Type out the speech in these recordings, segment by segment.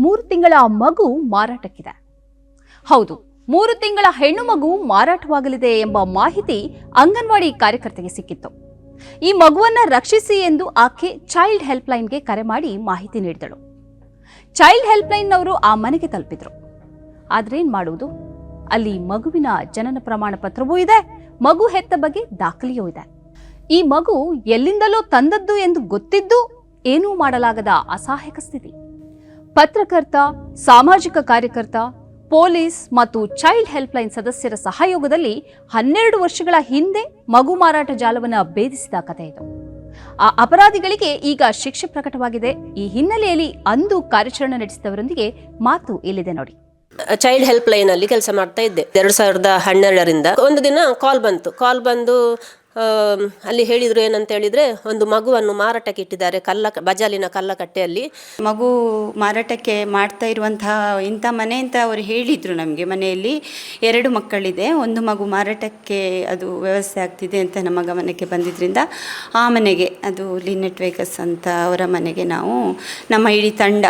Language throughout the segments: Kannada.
ಮೂರು ತಿಂಗಳ ಮಗು ಮಾರಾಟಕ್ಕಿದೆ. ಹೌದು, ಮೂರು ತಿಂಗಳ ಹೆಣ್ಣು ಮಗು ಮಾರಾಟವಾಗಲಿದೆ ಎಂಬ ಮಾಹಿತಿ ಅಂಗನವಾಡಿ ಕಾರ್ಯಕರ್ತೆಗೆ ಸಿಕ್ಕಿತ್ತು. ಈ ಮಗುವನ್ನ ರಕ್ಷಿಸಿ ಎಂದು ಆಕೆ ಚೈಲ್ಡ್ ಹೆಲ್ಪ್ಲೈನ್ಗೆ ಕರೆ ಮಾಡಿ ಮಾಹಿತಿ ನೀಡಿದಳು. ಚೈಲ್ಡ್ ಹೆಲ್ಪ್ಲೈನ್ನವರು ಆ ಮನೆಗೆ ತಲುಪಿದ್ರು. ಆದ್ರೇನ್ ಮಾಡುವುದು? ಅಲ್ಲಿ ಮಗುವಿನ ಜನನ ಪ್ರಮಾಣ ಪತ್ರವೂ ಇದೆ, ಮಗು ಹೆತ್ತ ಬಗ್ಗೆ ದಾಖಲೆಯೂ ಇದೆ. ಈ ಮಗು ಎಲ್ಲಿಂದಲೋ ತಂದದ್ದು ಎಂದು ಗೊತ್ತಿದ್ದು ಏನೂ ಮಾಡಲಾಗದ ಅಸಹಾಯಕ ಸ್ಥಿತಿ. ಪತ್ರಕರ್ತ, ಸಾಮಾಜಿಕ ಕಾರ್ಯಕರ್ತ, ಪೊಲೀಸ್ ಮತ್ತು ಚೈಲ್ಡ್ ಹೆಲ್ಪ್ಲೈನ್ ಸದಸ್ಯರ ಸಹಯೋಗದಲ್ಲಿ ಹನ್ನೆರಡು ವರ್ಷಗಳ ಹಿಂದೆ ಮಗು ಮಾರಾಟ ಜಾಲವನ್ನು ಭೇದಿಸಿದ ಕಥೆ ಇದು. ಆ ಅಪರಾಧಿಗಳಿಗೆ ಈಗ ಶಿಕ್ಷೆ ಪ್ರಕಟವಾಗಿದೆ. ಈ ಹಿನ್ನೆಲೆಯಲ್ಲಿ ಅಂದು ಕಾರ್ಯಾಚರಣೆ ನಡೆಸಿದವರೊಂದಿಗೆ ಮಾತು ಇಲ್ಲಿದೆ ನೋಡಿ. ಚೈಲ್ಡ್ ಹೆಲ್ಪ್ ಲೈನ್ ಅಲ್ಲಿ ಕೆಲಸ ಮಾಡ್ತಾ ಇದ್ದೆ. ಎರಡ್ ಸಾವಿರದ ಹನ್ನೆರಡರಿಂದ ಒಂದು ದಿನ ಕಾಲ್ ಬಂತು. ಕಾಲ್ ಬಂದು ಅಲ್ಲಿ ಹೇಳಿದ್ರು ಏನಂತ ಹೇಳಿದ್ರೆ ಒಂದು ಮಗುವನ್ನು ಮಾರಾಟಕ್ಕೆ ಇಟ್ಟಿದ್ದಾರೆ, ಕಲ್ಲ, ಬಜಾಲಿನ ಕಲ್ಲಕಟ್ಟೆಯಲ್ಲಿ. ಮಗು ಮಾರಾಟಕ್ಕೆ ಮಾಡ್ತಾ ಇರುವಂತಹ ಇಂಥ ಮನೆ ಅಂತ ಅವರು ಹೇಳಿದರು ನಮಗೆ. ಮನೆಯಲ್ಲಿ ಎರಡು ಮಕ್ಕಳಿದೆ. ಒಂದು ಮಗು ಮಾರಾಟಕ್ಕೆ ಅದು ವ್ಯವಸ್ಥೆ ಆಗ್ತಿದೆ ಅಂತ ನಮ್ಮ ಗಮನಕ್ಕೆ ಬಂದಿದ್ದರಿಂದ ಆ ಮನೆಗೆ, ಅದು ಲಿನೆಟ್ ವೇಗಸ್ ಅಂತ ಅವರ ಮನೆಗೆ ನಾವು ನಮ್ಮ ಇಡೀ ತಂಡ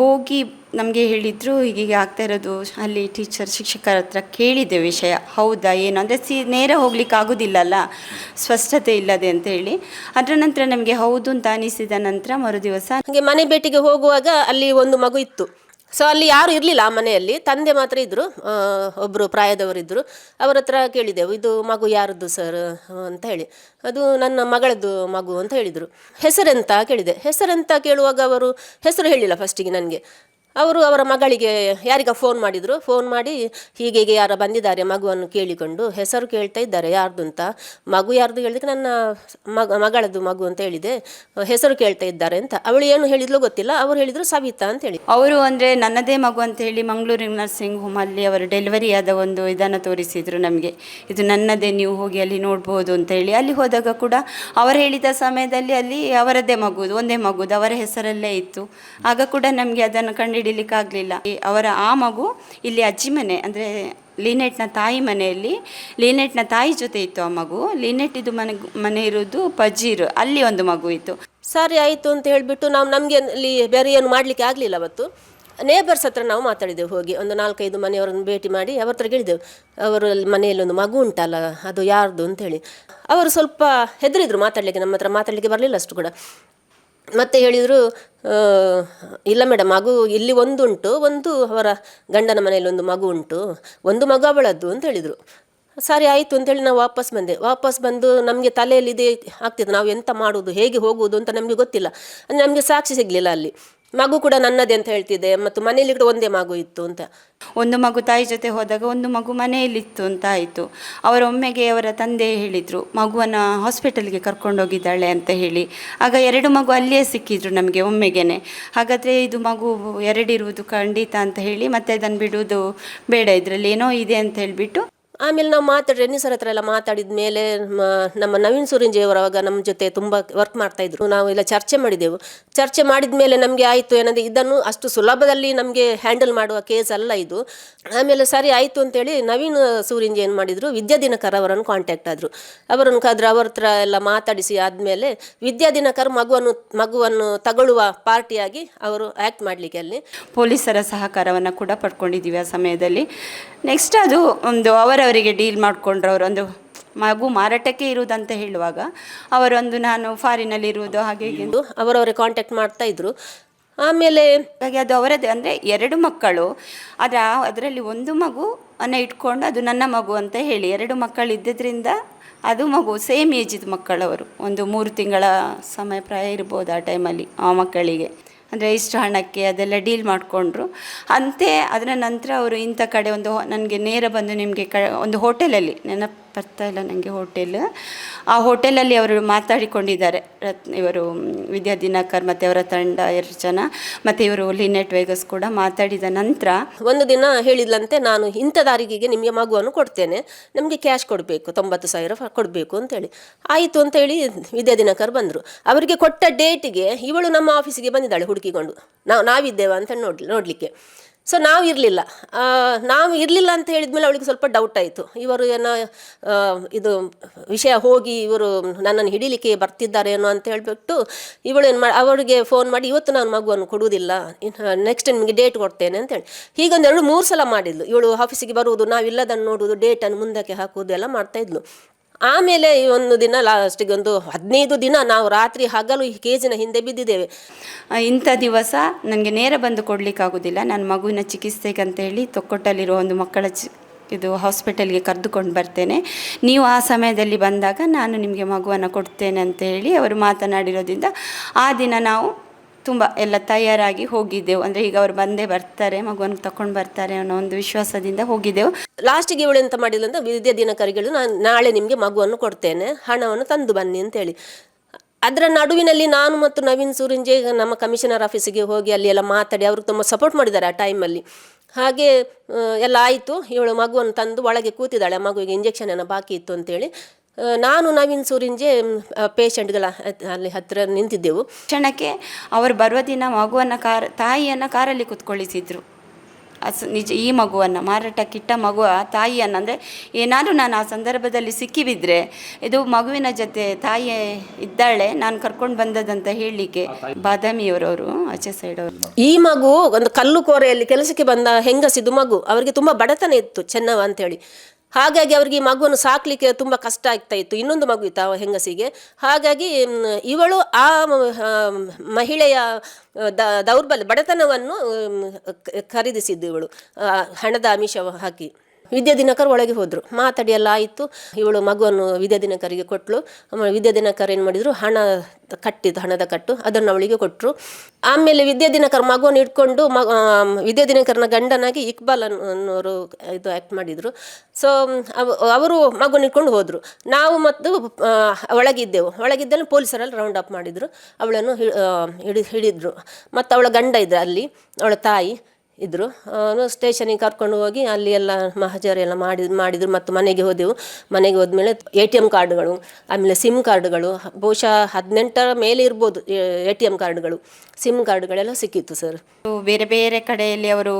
ಹೋಗಿ ನಮಗೆ ಹೇಳಿದರು ಹೀಗೆ ಆಗ್ತಾ ಇರೋದು ಅಲ್ಲಿ ಟೀಚರ್ ಶಿಕ್ಷಕರ ಹತ್ರ ಕೇಳಿದೆ ವಿಷಯ. ಹೌದಾ, ಏನು? ಅಂದರೆ ಸಿ, ನೇರ ಹೋಗ್ಲಿಕ್ಕೆ ಆಗೋದಿಲ್ಲಲ್ಲ? ಸ್ಪಷ್ಟತೆ ಇಲ್ಲದೆ ಅಂತ ಹೇಳಿ. ಅದರ ನಂತರ ನಮಗೆ ಹೌದು ಅಂತ ಅನಿಸಿದ ನಂತರ ಮರುದಿವಸ ಹಾಗೆ ಮನೆ ಭೇಟಿಗೆ ಹೋಗುವಾಗ ಅಲ್ಲಿ ಒಂದು ಮಗು ಇತ್ತು. ಸೊ ಅಲ್ಲಿ ಯಾರು ಇರಲಿಲ್ಲ ಆ ಮನೆಯಲ್ಲಿ. ತಂದೆ ಮಾತ್ರ ಇದ್ದರು ಒಬ್ಬರು ಪ್ರಾಯದವರಿದ್ದರು ಅವರ ಹತ್ರ ಕೇಳಿದೆವು, ಇದು ಮಗು ಯಾರದ್ದು ಸರ್ ಅಂತ ಹೇಳಿ. ಅದು ನನ್ನ ಮಗಳದ್ದು ಮಗು ಅಂತ ಹೇಳಿದರು. ಹೆಸರೆಂತ ಕೇಳಿದೆ. ಹೆಸರೆಂತ ಕೇಳುವಾಗ ಅವರು, ಹೆಸರು ಹೇಳಿಲ್ಲ ಫಸ್ಟಿಗೆ ನನಗೆ. ಅವರು ಅವರ ಮಗಳಿಗೆ ಯಾರಿಗ ಫೋನ್ ಮಾಡಿದರು. ಫೋನ್ ಮಾಡಿ ಹೀಗೆ ಹೀಗೆ ಯಾರೋ ಬಂದಿದ್ದಾರೆ ಮಗುವನ್ನು ಕೇಳಿಕೊಂಡು. ಹೆಸರು ಕೇಳ್ತಾ ಇದ್ದಾರೆ, ಯಾರ್ದು ಅಂತ. ಮಗು ಯಾರ್ದು ಹೇಳಿದಕ್ಕೆ ನನ್ನ ಮಗ, ಮಗಳದ್ದು ಮಗು ಅಂತ ಹೇಳಿದೆ. ಹೆಸರು ಕೇಳ್ತಾ ಇದ್ದಾರೆ ಅಂತ. ಅವಳು ಏನು ಹೇಳಿದ್ಲು ಗೊತ್ತಿಲ್ಲ. ಅವರು ಹೇಳಿದರು ಸವಿತಾ ಅಂತ ಹೇಳಿ. ಅವರು ಅಂದರೆ ನನ್ನದೇ ಮಗು ಅಂತ ಹೇಳಿ ಮಂಗಳೂರಿನ ನರ್ಸಿಂಗ್ ಹೋಮಲ್ಲಿ ಅವರು ಡೆಲಿವರಿ ಆದ ಒಂದು ಇದನ್ನು ತೋರಿಸಿದರು ನಮಗೆ. ಇದು ನನ್ನದೇ, ನೀವು ಹೋಗಿ ಅಲ್ಲಿ ನೋಡ್ಬೋದು ಅಂತ ಹೇಳಿ. ಅಲ್ಲಿ ಹೋದಾಗ ಕೂಡ ಅವರು ಹೇಳಿದ ಸಮಯದಲ್ಲಿ ಅಲ್ಲಿ ಅವರದ್ದೇ ಮಗುದು, ಒಂದೇ ಮಗುದು, ಅವರ ಹೆಸರಲ್ಲೇ ಇತ್ತು. ಆಗ ಕೂಡ ನಮಗೆ ಅದನ್ನು ಕಂಡುಹಿಡಿಲಿಕ್ಕೆ ಆಗಲಿಲ್ಲ ಅವರ ಆ ಮಗು ಇಲ್ಲಿ ಅಜ್ಜಿ ಮನೆ, ಅಂದರೆ ಲೀನೆಟ್ನ ತಾಯಿ ಮನೆಯಲ್ಲಿ, ಲೀನೆಟ್ನ ತಾಯಿ ಜೊತೆ ಇತ್ತು ಆ ಮಗು. ಲೀನೆಟ್ ಇದು ಮನೆ ಮನೆ ಇರೋದು ಪಜೀರ್, ಅಲ್ಲಿ ಒಂದು ಮಗು ಇತ್ತು. ಸರಿ ಆಯಿತು ಅಂತ ಹೇಳಿಬಿಟ್ಟು ನಾವು ನಮಗೆ ಅಲ್ಲಿ ಬೇರೆ ಏನು ಮಾಡಲಿಕ್ಕೆ ಆಗಲಿಲ್ಲ ಅವತ್ತು. ನೇಬರ್ಸ್ ಹತ್ರ ನಾವು ಮಾತಾಡಿದೆವು ಹೋಗಿ, ಒಂದು ನಾಲ್ಕೈದು ಮನೆಯವರನ್ನು ಭೇಟಿ ಮಾಡಿ ಅವ್ರ ಹತ್ರ ಕೇಳಿದೆವು. ಅವರು ಮನೆಯಲ್ಲಿ ಒಂದು ಮಗು ಉಂಟಲ್ಲ, ಅದು ಯಾರ್ದು ಅಂತೇಳಿ ಅವರು ಸ್ವಲ್ಪ ಹೆದರಿದ್ರು ಮಾತಾಡಲಿಕ್ಕೆ, ನಮ್ಮ ಹತ್ರ ಮಾತಾಡಲಿಕ್ಕೆ ಬರಲಿಲ್ಲ ಅಷ್ಟು ಕೂಡ. ಮತ್ತೆ ಹೇಳಿದರು ಇಲ್ಲ ಮೇಡಮ್ ಮಗು ಇಲ್ಲಿ ಒಂದುಂಟು, ಒಂದು ಅವರ ಗಂಡನ ಮನೆಯಲ್ಲಿ ಒಂದು ಮಗು ಉಂಟು, ಒಂದು ಮಗು ಅವಳದ್ದು, ಅಂತ ಹೇಳಿದರು. ಸರಿ, ಆಯಿತು ಅಂತೇಳಿ ನಾವು ವಾಪಸ್ ಬಂದೆ. ವಾಪಸ್ ಬಂದು ನಮಗೆ ತಲೆಯಲ್ಲಿ ಇದೇ ಆಗ್ತಿತ್ತು, ನಾವು ಎಂತ ಮಾಡುವುದು, ಹೇಗೆ ಹೋಗುವುದು ಅಂತ ನಮಗೆ ಗೊತ್ತಿಲ್ಲ. ಅಂದರೆ ನಮಗೆ ಸಾಕ್ಷಿ ಸಿಗಲಿಲ್ಲ ಅಲ್ಲಿ. ಮಗು ಕೂಡ ನನ್ನದೇ ಅಂತ ಹೇಳ್ತಿದ್ದೆ, ಮತ್ತು ಮನೆಯಲ್ಲಿ ಕೂಡ ಒಂದೇ ಮಗು ಇತ್ತು ಅಂತ. ಒಂದು ಮಗು ತಾಯಿ ಜೊತೆ ಹೋದಾಗ ಒಂದು ಮಗು ಮನೆಯಲ್ಲಿತ್ತು ಅಂತ ಆಯಿತು. ಅವರ ಒಮ್ಮೆಗೆ ಅವರ ತಂದೆ ಹೇಳಿದರು, ಮಗುವನ್ನು ಹಾಸ್ಪಿಟಲ್ಗೆ ಕರ್ಕೊಂಡೋಗಿದ್ದಾಳೆ ಅಂತ ಹೇಳಿ. ಆಗ ಎರಡು ಮಗು ಅಲ್ಲಿಯೇ ಸಿಕ್ಕಿದ್ರು ನಮಗೆ ಒಮ್ಮೆಗೆನೆ. ಹಾಗಾದರೆ ಇದು ಮಗು ಎರಡಿರುವುದು ಖಂಡಿತ ಅಂತ ಹೇಳಿ ಮತ್ತೆ ಅದನ್ನು ಬಿಡುವುದು ಬೇಡ, ಇದರಲ್ಲಿ ಏನೋ ಇದೆ ಅಂತ ಹೇಳಿಬಿಟ್ಟು ಆಮೇಲೆ ನಾವು ಮಾತಾಡಿ, ರೆನ್ನಿ ಸರ್ ಹತ್ರ ಎಲ್ಲ ಮಾತಾಡಿದ ಮೇಲೆ ನಮ್ಮ ನವೀನ್ ಸುರಿಂಜಿ ಅವರು ಅವಾಗ ನಮ್ಮ ಜೊತೆ ತುಂಬ ವರ್ಕ್ ಮಾಡ್ತಾ ಇದ್ರು. ನಾವು ಎಲ್ಲ ಚರ್ಚೆ ಮಾಡಿದೆವು. ಚರ್ಚೆ ಮಾಡಿದ ಮೇಲೆ ನಮಗೆ ಆಯಿತು ಏನಂದರೆ ಇದನ್ನು ಅಷ್ಟು ಸುಲಭದಲ್ಲಿ ನಮಗೆ ಹ್ಯಾಂಡಲ್ ಮಾಡುವ ಕೇಸ್ ಅಲ್ಲ ಇದು. ಆಮೇಲೆ ಸರಿ ಆಯಿತು ಅಂತೇಳಿ ನವೀನ್ ಸೂರಿಂಜಿ ಏನು ಮಾಡಿದರು ವಿದ್ಯಾದಿನಕರ್ ಅವರನ್ನು ಕಾಂಟ್ಯಾಕ್ಟ್ ಆದರು. ಅವರನ್ನು ಕಾದ್ರೆ ಅವ್ರ ಹತ್ರ ಎಲ್ಲ ಮಾತಾಡಿಸಿ ಆದಮೇಲೆ ವಿದ್ಯಾದಿನಕರ್ ಮಗುವನ್ನು ಮಗುವನ್ನು ತಗೊಳ್ಳುವ ಪಾರ್ಟಿಯಾಗಿ ಅವರು ಆ್ಯಕ್ಟ್ ಮಾಡಲಿಕ್ಕೆ ಅಲ್ಲಿ. ಪೊಲೀಸರ ಸಹಕಾರವನ್ನು ಕೂಡ ಪಡ್ಕೊಂಡಿದ್ದೀವಿ ಆ ಸಮಯದಲ್ಲಿ. ನೆಕ್ಸ್ಟ್ ಅದು ಒಂದು ಅವರವರಿಗೆ ಡೀಲ್ ಮಾಡಿಕೊಂಡ್ರು ಅವರೊಂದು ಒಂದು ಮಗು ಮಾರಾಟಕ್ಕೆ ಇರುವುದಂತ ಹೇಳುವಾಗ ಅವರೊಂದು ನಾನು ಫಾರಿನಲ್ಲಿ ಇರುವುದು ಹಾಗೆ ಹೀಗೆ ಅವರವರೇ ಕಾಂಟ್ಯಾಕ್ಟ್ ಮಾಡ್ತಾ ಇದ್ರು. ಆಮೇಲೆ ಹಾಗೆ ಅದು ಅವರದೇ ಅಂದರೆ ಎರಡು ಮಕ್ಕಳು ಅದರ ಅದರಲ್ಲಿ ಒಂದು ಮಗು ಅನ್ನ ಇಟ್ಕೊಂಡು ಅದು ನನ್ನ ಮಗು ಅಂತ ಹೇಳಿ ಎರಡು ಮಕ್ಕಳು ಇದ್ದಿದ್ದರಿಂದ ಅದು ಮಗು ಸೇಮ್ ಏಜಿದ ಮಕ್ಕಳವರು. ಒಂದು ಮೂರು ತಿಂಗಳ ಸಮಯ ಪ್ರಾಯ ಇರ್ಬೋದು ಆ ಟೈಮಲ್ಲಿ ಆ ಮಕ್ಕಳಿಗೆ. ಅಂದರೆ ಇಷ್ಟು ಹಣಕ್ಕೆ ಅದೆಲ್ಲ ಡೀಲ್ ಮಾಡಿಕೊಂಡ್ರು. ಅಂತೆ ಅದರ ನಂತರ ಅವರು ಇಂಥ ಕಡೆ ಒಂದು ನನಗೆ ನೇರ ಬಂದು ನಿಮಗೆ ಕ ಒಂದು ಹೋಟೆಲಲ್ಲಿ ನೆನಪು ಬರ್ತಾ ಇಲ್ಲ ನನಗೆ ಹೋಟೆಲ್. ಆ ಹೋಟೆಲಲ್ಲಿ ಅವರು ಮಾತಾಡಿಕೊಂಡಿದ್ದಾರೆ. ರತ್ನ, ಇವರು ವಿದ್ಯಾ ದಿನಕರ್ ಮತ್ತು ಅವರ ತಂಡ ಎರಡು ಜನ ಮತ್ತು ಇವರು ಲಿನೆಟ್ ವೇಗಸ್ ಕೂಡ ಮಾತಾಡಿದ ನಂತರ ಒಂದು ದಿನ ಹೇಳಿದ್ಲಂತೆ, ನಾನು ಇಂಥ ದಾರಿಗೆ ನಿಮಗೆ ಮಗುವನ್ನು ಕೊಡ್ತೇನೆ. ನಮಗೆ ಕ್ಯಾಶ್ ಕೊಡಬೇಕು, ತೊಂಬತ್ತು ಸಾವಿರ ಕೊಡಬೇಕು ಅಂತೇಳಿ. ಆಯಿತು ಅಂತೇಳಿ ವಿದ್ಯಾ ದಿನಕರ್ ಬಂದರು. ಅವರಿಗೆ ಕೊಟ್ಟ ಡೇಟಿಗೆ ಇವಳು ನಮ್ಮ ಆಫೀಸಿಗೆ ಬಂದಿದ್ದಾಳೆ ಹುಡುಕಿಕೊಂಡು. ನಾವು, ನಾವಿದ್ದೇವೆ ಅಂತ ನೋಡ್ಲಿ, ನೋಡಲಿಕ್ಕೆ. ಸೊ ನಾವು ಇರಲಿಲ್ಲ. ನಾವು ಇರಲಿಲ್ಲ ಅಂತ ಹೇಳಿದ್ಮೇಲೆ ಅವಳಿಗೆ ಸ್ವಲ್ಪ ಡೌಟ್ ಆಯಿತು. ಇವರು ಏನೋ ಇದು ವಿಷಯ ಹೋಗಿ ಇವರು ನನ್ನನ್ನು ಹಿಡೀಲಿಕ್ಕೆ ಬರ್ತಿದ್ದಾರೆ ಏನೋ ಅಂತ ಹೇಳಿಬಿಟ್ಟು ಇವಳು ಏನು ಮಾಡಿ ಅವಳಿಗೆ ಫೋನ್ ಮಾಡಿ, ಇವತ್ತು ನಾನು ಮಗುವನ್ನು ಕೊಡುವುದಿಲ್ಲ. ನೆಕ್ಸ್ಟ್ ನಿಮಗೆ ಡೇಟ್ ಕೊಡ್ತೇನೆ ಅಂತೇಳಿ ಹೀಗೊಂದು ಎರಡು ಮೂರು ಸಲ ಮಾಡಿದ್ಲು. ಇವಳು ಆಫೀಸಿಗೆ ಬರುವುದು, ನಾವಿಲ್ಲದನ್ನು ನೋಡುವುದು ಡೇಟನ್ನು ಮುಂದಕ್ಕೆ ಹಾಕುವುದು ಎಲ್ಲ ಮಾಡ್ತಾಯಿದ್ಲು ಆಮೇಲೆ ಈ ಒಂದು ದಿನ ಲಾಸ್ಟಿಗೆ ಒಂದು ಹದಿನೈದು ದಿನ ನಾವು ರಾತ್ರಿ ಹಗಲು ಈ ಕೇಜಿನ ಹಿಂದೆ ಬಿದ್ದಿದ್ದೇವೆ. ಇಂಥ ದಿವಸ ನನಗೆ ನೇರ ಬಂದು ಕೊಡಲಿಕ್ಕಾಗೋದಿಲ್ಲ. ನನ್ನ ಮಗುವಿನ ಚಿಕಿತ್ಸೆಗೆ ಅಂತ ಹೇಳಿ ತೊಕ್ಕೊಟ್ಟಲ್ಲಿರೋ ಒಂದು ಮಕ್ಕಳ ಚಿ, ಇದು ಹಾಸ್ಪಿಟಲ್ಗೆ ಕರೆದುಕೊಂಡು ಬರ್ತೇನೆ. ನೀವು ಆ ಸಮಯದಲ್ಲಿ ಬಂದಾಗ ನಾನು ನಿಮಗೆ ಮಗುವನ್ನು ಕೊಡ್ತೇನೆ ಅಂತ ಹೇಳಿ ಅವರು ಮಾತನಾಡಿರೋದ್ರಿಂದ ಆ ದಿನ ನಾವು ತುಂಬ ಎಲ್ಲ ತಯಾರಾಗಿ ಹೋಗಿದ್ದೆವು. ಅಂದರೆ ಈಗ ಅವ್ರು ಬಂದೇ ಬರ್ತಾರೆ, ಮಗುವನ್ನು ತಕೊಂಡು ಬರ್ತಾರೆ ಅನ್ನೋ ಒಂದು ವಿಶ್ವಾಸದಿಂದ ಹೋಗಿದ್ದೆವು. ಲಾಸ್ಟಿಗೆ ಇವಳು ಎಂತ ಮಾಡಿಲ್ಲ ಅಂತ ವಿದ್ಯಾ ದಿನಕರಿಗಳು ನಾನು ನಾಳೆ ನಿಮಗೆ ಮಗುವನ್ನು ಕೊಡ್ತೇನೆ, ಹಣವನ್ನು ತಂದು ಬನ್ನಿ ಅಂತೇಳಿ ಅದರ ನಡುವಿನಲ್ಲಿ ನಾನು ಮತ್ತು ನವೀನ್ ಸೂರಿಂಜೆ ನಮ್ಮ ಕಮಿಷನರ್ ಆಫೀಸಿಗೆ ಹೋಗಿ ಅಲ್ಲಿ ಎಲ್ಲ ಮಾತಾಡಿ ಅವರು ತುಂಬ ಸಪೋರ್ಟ್ ಮಾಡಿದ್ದಾರೆ ಆ ಟೈಮಲ್ಲಿ ಹಾಗೆ ಎಲ್ಲ ಆಯಿತು, ಇವಳು ಮಗುವನ್ನು ತಂದು ಒಳಗೆ ಕೂತಿದ್ದಾಳೆ ಮಗುವಿಗೆ ಇಂಜೆಕ್ಷನ್ ಏನೋ ಬಾಕಿ ಇತ್ತು ಅಂತೇಳಿ. ನಾನು ನವೀನ್ ಸೂರಿಂಜೆ ಪೇಷಂಟ್ಗಳ ಅಲ್ಲಿ ಹತ್ತಿರ ನಿಂತಿದ್ದೆವು. ಕ್ಷಣಕ್ಕೆ ಅವರು ಬರುವ ದಿನ ಮಗುವನ್ನು ಕಾರ್ ತಾಯಿಯನ್ನು ಕಾರಲ್ಲಿ ಕುತ್ಕೊಳ್ಳಿಸಿದ್ರು. ಅಸ್ ನಿಜ ಈ ಮಗುವನ್ನು ಮಾರಾಟಕ್ಕಿಟ್ಟ ಮಗುವ ತಾಯಿಯನ್ನು ಅಂದರೆ ಏನಾದರೂ ನಾನು ಆ ಸಂದರ್ಭದಲ್ಲಿ ಸಿಕ್ಕಿಬಿದ್ರೆ ಇದು ಮಗುವಿನ ಜೊತೆ ತಾಯಿ ಇದ್ದಾಳೆ ನಾನು ಕರ್ಕೊಂಡು ಬಂದದಂತ ಹೇಳಲಿಕ್ಕೆ ಬಾದಾಮಿಯವರವರು ಆಚೆ ಸೈಡ್ ಅವರು. ಈ ಮಗು ಒಂದು ಕಲ್ಲು ಕೋರೆಯಲ್ಲಿ ಕೆಲಸಕ್ಕೆ ಬಂದ ಹೆಂಗಸಿದು ಮಗು. ಅವರಿಗೆ ತುಂಬ ಬಡತನ ಇತ್ತು ಚೆನ್ನವ ಅಂತೇಳಿ ಹಾಗಾಗಿ ಅವರಿಗೆ ಈ ಮಗುವನ್ನು ಸಾಕಲಿಕ್ಕೆ ತುಂಬ ಕಷ್ಟ ಆಗ್ತಾ ಇತ್ತು. ಇನ್ನೊಂದು ಮಗು ಇತ್ತು ಆ ಹೆಂಗಸಿಗೆ. ಹಾಗಾಗಿ ಇವಳು ಆ ಮಹಿಳೆಯ ದ, ದೌರ್ಬಲ್ಯ, ಬಡತನವನ್ನು ಖರೀದಿಸಿದ್ದು ಇವಳು. ಹಣದ ಅಮಿಷ ಹಾಕಿ. ವಿದ್ಯಾದಿನಕರ್ ಒಳಗೆ ಹೋದರು. ಮಾತಾಡಿ ಎಲ್ಲ ಆಯಿತು. ಇವಳು ಮಗುವನ್ನು ವಿದ್ಯಾದಿನಕರಿಗೆ ಕೊಟ್ಟಳು ಆಮೇಲೆ ವಿದ್ಯಾದಿನಕರ್ ಏನು ಮಾಡಿದರು? ಹಣ ಕಟ್ಟಿದ್ದು, ಹಣದ ಕಟ್ಟು. ಅದನ್ನು ಅವಳಿಗೆ ಕೊಟ್ಟರು ಆಮೇಲೆ ವಿದ್ಯಾದಿನಕರ್ ಮಗುವನ್ನು ಇಟ್ಕೊಂಡು ಮ ವಿದ್ಯಾದಿನಕರ್ನ ಗಂಡನಾಗಿ ಇಕ್ಬಾಲ್ ಅನ್- ಅನ್ನೋರು ಇದು ಆ್ಯಕ್ಟ್ ಮಾಡಿದರು. ಸೊ ಅವರು ಮಗುವನ್ನು ಇಟ್ಕೊಂಡು ಹೋದರು. ನಾವು ಮತ್ತು ಒಳಗಿದ್ದೆವು. ಒಳಗಿದ್ದಲ್ಲಿ ಪೊಲೀಸರಲ್ಲಿ ರೌಂಡ್ ಅಪ್ ಮಾಡಿದರು. ಅವಳನ್ನು ಹಿಡಿ ಹಿಡಿದ್ರು. ಮತ್ತು ಅವಳ ಗಂಡ ಇದ್ದ ಅಲ್ಲಿ. ಅವಳ ತಾಯಿ. ಇದ್ದರು ಸ್ಟೇಷನಿಗೆ ಕರ್ಕೊಂಡು ಹೋಗಿ ಅಲ್ಲಿ ಎಲ್ಲ ಮಹಾಜರ್ ಎಲ್ಲ ಮಾಡಿ ಮಾಡಿದರು ಮತ್ತು ಮನೆಗೆ ಹೋದೆವು. ಮನೆಗೆ ಹೋದ್ಮೇಲೆ ಎ ಟಿ ಎಂ ಕಾರ್ಡ್ಗಳು ಆಮೇಲೆ ಸಿಮ್ ಕಾರ್ಡ್ಗಳು ಬಹುಶಃ ಹದಿನೆಂಟರ ಮೇಲೆ ಇರ್ಬೋದು ಎ ಟಿ ಎಂ ಕಾರ್ಡ್ಗಳು ಸಿಮ್ ಕಾರ್ಡ್ಗಳೆಲ್ಲ ಸಿಕ್ಕಿತ್ತು ಸರ್ ಬೇರೆ ಬೇರೆ ಕಡೆಯಲ್ಲಿ ಅವರು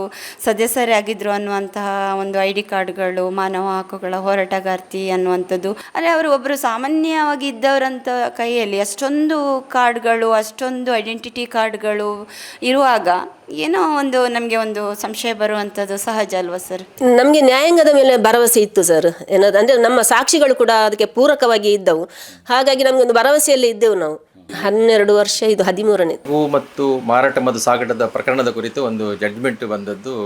ಸದಸ್ಯರೇ ಆಗಿದ್ರು ಅನ್ನುವಂತಹ ಒಂದು ಐ ಡಿ ಕಾರ್ಡ್ಗಳು ಮಾನವ ಹಕ್ಕುಗಳ ಹೋರಾಟಗಾರ್ತಿ ಅನ್ನುವಂಥದ್ದು. ಅಂದರೆ ಅವರು ಒಬ್ಬರು ಸಾಮಾನ್ಯವಾಗಿ ಇದ್ದವರಂತ ಕೈಯಲ್ಲಿ ಅಷ್ಟೊಂದು ಕಾರ್ಡ್ಗಳು ಅಷ್ಟೊಂದು ಐಡೆಂಟಿಟಿ ಕಾರ್ಡ್ಗಳು ಇರುವಾಗ ಏನೋ ಒಂದು ನಮಗೆ ಒಂದು ಸಂಶಯ ಬರುವಂಥದ್ದು ಸಹಜ ಅಲ್ವಾ ಸರ್? ನಮಗೆ ನ್ಯಾಯಾಂಗದ ಮೇಲೆ ಭರವಸೆ ಇತ್ತು ಸರ್. ಏನದು ಅಂದರೆ ನಮ್ಮ ಸಾಕ್ಷಿಗಳು ಕೂಡ ಅದಕ್ಕೆ ಪೂರಕವಾಗಿ ಇದ್ದವು. ಹಾಗಾಗಿ ನಮಗೊಂದು ಭರವಸೆಯಲ್ಲಿ ಇದ್ದೆವು ನಾವು. ಹನ್ನೆರಡು ವರ್ಷ ಇದು ಹದಿಮೂರನೇ. ಹೂ ಮತ್ತು ಮಾರಾಟ ಮತ್ತು ಸಾಗಾಟದ ಪ್ರಕರಣದ ಕುರಿತು ಒಂದು ಜಡ್ಜ್ಮೆಂಟ್ ಬಂದದ್ದು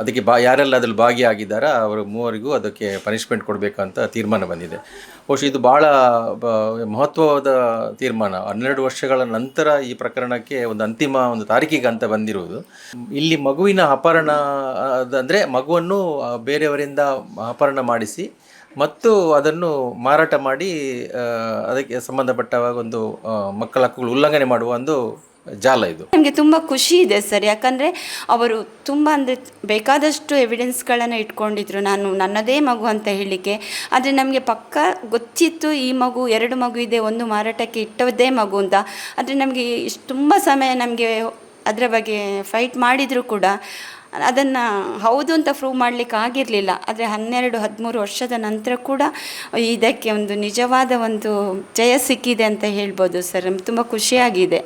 ಅದಕ್ಕೆ ಬಾ ಯಾರೆಲ್ಲ ಅದರಲ್ಲಿ ಭಾಗಿಯಾಗಿದ್ದಾರೋ, ಅವರು ಮೂವರಿಗೂ ಅದಕ್ಕೆ ಪನಿಷ್ಮೆಂಟ್ ಕೊಡಬೇಕು ಅಂತ ತೀರ್ಮಾನ ಬಂದಿದೆ. ಬಹುಶಃ ಇದು ಭಾಳ ಮಹತ್ವವಾದ ತೀರ್ಮಾನ. ಹನ್ನೆರಡು ವರ್ಷಗಳ ನಂತರ ಈ ಪ್ರಕರಣಕ್ಕೆ ಒಂದು ಅಂತಿಮ ಒಂದು ತಾರೀಕಿಗೆ ಅಂತ ಬಂದಿರುವುದು. ಇಲ್ಲಿ ಮಗುವಿನ ಅಪಹರಣ, ಅಂದರೆ ಮಗುವನ್ನು ಬೇರೆಯವರಿಂದ ಅಪಹರಣ ಮಾಡಿಸಿ, ಮತ್ತು ಅದನ್ನು ಮಾರಾಟ ಮಾಡಿ ಅದಕ್ಕೆ ಸಂಬಂಧಪಟ್ಟ ಒಂದು ಮಕ್ಕಳ ಹಕ್ಕುಗಳು ಉಲ್ಲಂಘನೆ ಮಾಡುವ ಒಂದು ಜಾಲ ಇದು. ನಮಗೆ ತುಂಬ ಖುಷಿ ಇದೆ ಸರ್. ಯಾಕಂದರೆ ಅವರು ತುಂಬ ಅಂದರೆ ಬೇಕಾದಷ್ಟು ಎವಿಡೆನ್ಸ್ಗಳನ್ನು ಇಟ್ಕೊಂಡಿದ್ರು. ನಾನು ನನ್ನದೇ ಮಗು ಅಂತ ಹೇಳಲಿಕ್ಕೆ. ಆದರೆ ನಮಗೆ ಪಕ್ಕ ಗೊತ್ತಿತ್ತು ಈ ಮಗು, ಎರಡು ಮಗು ಇದೆ, ಒಂದು ಮಾರಾಟಕ್ಕೆ ಇಟ್ಟದ್ದೇ ಮಗು ಅಂತ. ಆದರೆ ನಮಗೆ ಇಷ್ಟು ತುಂಬ ಸಮಯ ನಮಗೆ ಅದರ ಬಗ್ಗೆ ಫೈಟ್ ಮಾಡಿದರೂ ಕೂಡ. ಅದನ್ನು ಹೌದು ಅಂತ ಪ್ರೂವ್ ಮಾಡಲಿಕ್ಕೆ ಆಗಿರಲಿಲ್ಲ. ಆದರೆ ಹನ್ನೆರಡು, ಹದಿಮೂರು ವರ್ಷದ ನಂತರ ಕೂಡ ಇದಕ್ಕೆ ಒಂದು ನಿಜವಾದ ಒಂದು ಜಯ ಸಿಕ್ಕಿದೆ ಅಂತ ಹೇಳ್ಬೋದು ಸರ್ ನಮ್ಗೆ ತುಂಬ ಖುಷಿಯಾಗಿದೆ.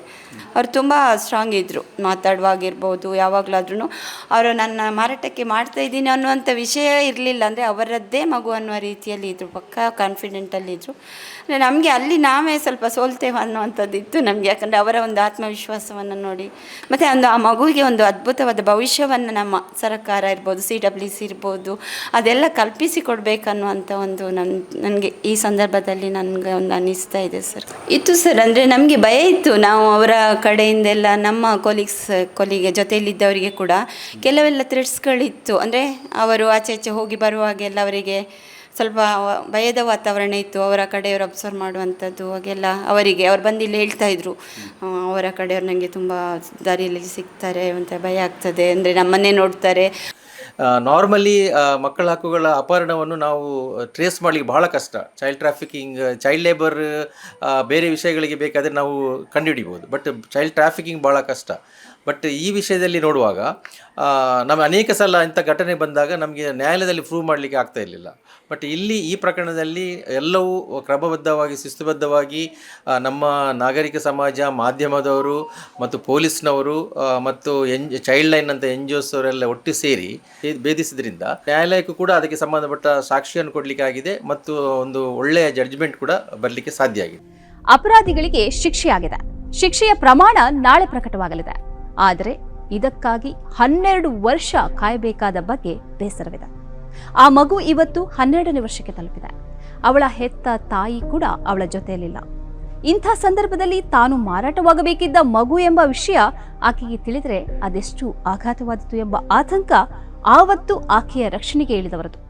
ಅವರು ತುಂಬ ಸ್ಟ್ರಾಂಗ್ ಇದ್ದರು ಮಾತಾಡುವಾಗಿರ್ಬೋದು ಯಾವಾಗಲಾದ್ರೂ ಅವರು ನನ್ನ ಮಾರಾಟಕ್ಕೆ ಮಾಡ್ತಾ ಇದ್ದೀನಿ ಅನ್ನುವಂಥ ವಿಷಯ ಇರಲಿಲ್ಲ ಅಂದರೆ ಅವರದ್ದೇ ಮಗು ಅನ್ನುವ ರೀತಿಯಲ್ಲಿ ಇದ್ದರು ಪಕ್ಕಾ ಕಾನ್ಫಿಡೆಂಟಲ್ಲಿದ್ದರು ಅಂದರೆ ನಮಗೆ ಅಲ್ಲಿ ನಾವೇ ಸ್ವಲ್ಪ ಸೋಲ್ತೇವೆ ಅನ್ನುವಂಥದ್ದು ಇತ್ತು ನಮಗೆ. ಯಾಕಂದರೆ ಅವರ ಒಂದು ಆತ್ಮವಿಶ್ವಾಸವನ್ನು ನೋಡಿ, ಮತ್ತು ಒಂದು ಆ ಮಗುವಿಗೆ ಒಂದು ಅದ್ಭುತವಾದ ಭವಿಷ್ಯವನ್ನು ನಮ್ಮ ಸರ್ಕಾರ ಇರ್ಬೋದು ಸಿ ಡಬ್ಲ್ಯೂ ಸಿ ಇರ್ಬೋದು, ಅದೆಲ್ಲ ಕಲ್ಪಿಸಿ ಕೊಡಬೇಕನ್ನುವಂಥ ಒಂದು ನನ್ನ ನನಗೆ ಈ ಸಂದರ್ಭದಲ್ಲಿ ನನಗೆ ಒಂದು ಅನ್ನಿಸ್ತಾ ಇದೆ ಸರ್. ಇತ್ತು ಸರ್, ಅಂದರೆ ನಮಗೆ ಭಯ ಇತ್ತು. ನಾವು ಅವರ ಕಡೆಯಿಂದೆಲ್ಲ ನಮ್ಮ ಕೊಲೀಗ್ಸ್ ಕೊಲಿಗೆ ಜೊತೆಯಲ್ಲಿದ್ದವರಿಗೆ ಕೂಡ ಕೆಲವೆಲ್ಲ ಥ್ರೆಡ್ಸ್ಗಳಿತ್ತು ಅಂದರೆ ಅವರು ಆಚೆ ಆಚೆ ಹೋಗಿ ಬರುವಾಗೆಲ್ಲ ಅವರಿಗೆ ಸ್ವಲ್ಪ ಭಯದ ವಾತಾವರಣ ಇತ್ತು, ಅವರ ಕಡೆಯವರು ಅಬ್ಸರ್ವ್ ಮಾಡುವಂಥದ್ದು ಹಾಗೆಲ್ಲ ಅವರಿಗೆ, ಅವ್ರು ಬಂದು ಇಲ್ಲಿ ಹೇಳ್ತಾ ಇದ್ರು. ಅವರ ಕಡೆಯವ್ರು ನನಗೆ ತುಂಬ ದಾರಿಯಲ್ಲಿ ಸಿಗ್ತಾರೆ, ಅಂತ ಭಯ ಆಗ್ತದೆ ಅಂದರೆ ನಮ್ಮನ್ನೇ ನೋಡ್ತಾರೆ. ನಾರ್ಮಲಿ ಮಕ್ಕಳ ಹಕ್ಕುಗಳ ಅಪಹರಣವನ್ನು ನಾವು ಟ್ರೇಸ್ ಮಾಡಲಿಕ್ಕೆ ಬಹಳ ಕಷ್ಟ. ಚೈಲ್ಡ್ ಟ್ರಾಫಿಕಿಂಗ್ ಚೈಲ್ಡ್ ಲೇಬರ್ ಬೇರೆ ವಿಷಯಗಳಿಗೆ ಬೇಕಾದರೆ ನಾವು ಕಂಡುಹಿಡಿಬೋದು ಬಟ್ ಚೈಲ್ಡ್ ಟ್ರಾಫಿಕಿಂಗ್ ಭಾಳ ಕಷ್ಟ. ಬಟ್ ಈ ವಿಷಯದಲ್ಲಿ ನೋಡುವಾಗ ನಮ್ಮ ಅನೇಕ ಸಲ ಇಂಥ ಘಟನೆ ಬಂದಾಗ ನಮಗೆ ನ್ಯಾಯಾಲಯದಲ್ಲಿ ಪ್ರೂವ್ ಮಾಡಲಿಕ್ಕೆ ಆಗ್ತಾ ಇರಲಿಲ್ಲ. ಬಟ್ ಇಲ್ಲಿ ಈ ಪ್ರಕರಣದಲ್ಲಿ ಎಲ್ಲವೂ ಕ್ರಮಬದ್ಧವಾಗಿ, ಶಿಸ್ತುಬದ್ಧವಾಗಿ ನಮ್ಮ ನಾಗರಿಕ ಸಮಾಜ, ಮಾಧ್ಯಮದವರು ಮತ್ತು ಪೊಲೀಸ್ನವರು ಮತ್ತು ಎನ್ ಚೈಲ್ಡ್ ಲೈನ್ ಅಂತ ಎನ್ ಜಿ ಒಸ್ ಅವರೆಲ್ಲ ಒಟ್ಟು ಸೇರಿ ಭೇದಿಸಿದ್ರಿಂದ ನ್ಯಾಯಾಲಯಕ್ಕೂ ಕೂಡ ಅದಕ್ಕೆ ಸಂಬಂಧಪಟ್ಟ ಸಾಕ್ಷಿಯನ್ನು ಕೊಡಲಿಕ್ಕೆ ಆಗಿದೆ ಮತ್ತು ಒಂದು ಒಳ್ಳೆಯ ಜಡ್ಜ್ಮೆಂಟ್ ಕೂಡ ಬರಲಿಕ್ಕೆ ಸಾಧ್ಯ ಆಗಿದೆ. ಅಪರಾಧಿಗಳಿಗೆ ಶಿಕ್ಷೆಯಾಗಿದೆ. ಶಿಕ್ಷೆಯ ಪ್ರಮಾಣ ನಾಳೆ ಪ್ರಕಟವಾಗಲಿದೆ. ಆದರೆ ಇದಕ್ಕಾಗಿ ಹನ್ನೆರಡು ವರ್ಷ ಕಾಯಬೇಕಾದ ಬಗ್ಗೆ ಬೇಸರವಿದೆ. ಆ ಮಗು ಇವತ್ತು ಹನ್ನೆರಡನೇ ವರ್ಷಕ್ಕೆ ತಲುಪಿದೆ. ಅವಳ ಹೆತ್ತ ತಾಯಿ ಕೂಡ ಅವಳ ಜೊತೆಯಲ್ಲಿಲ್ಲ. ಇಂಥ ಸಂದರ್ಭದಲ್ಲಿ ತಾನು ಮಾರಾಟವಾಗಬೇಕಿದ್ದ ಮಗು ಎಂಬ ವಿಷಯ ಆಕೆಗೆ ತಿಳಿದರೆ ಅದೆಷ್ಟು ಆಘಾತವಾದಿತು ಎಂಬ ಆತಂಕ ಆವತ್ತು ಆಕೆಯ ರಕ್ಷಣೆಗೆ ಇಳಿದವರದು.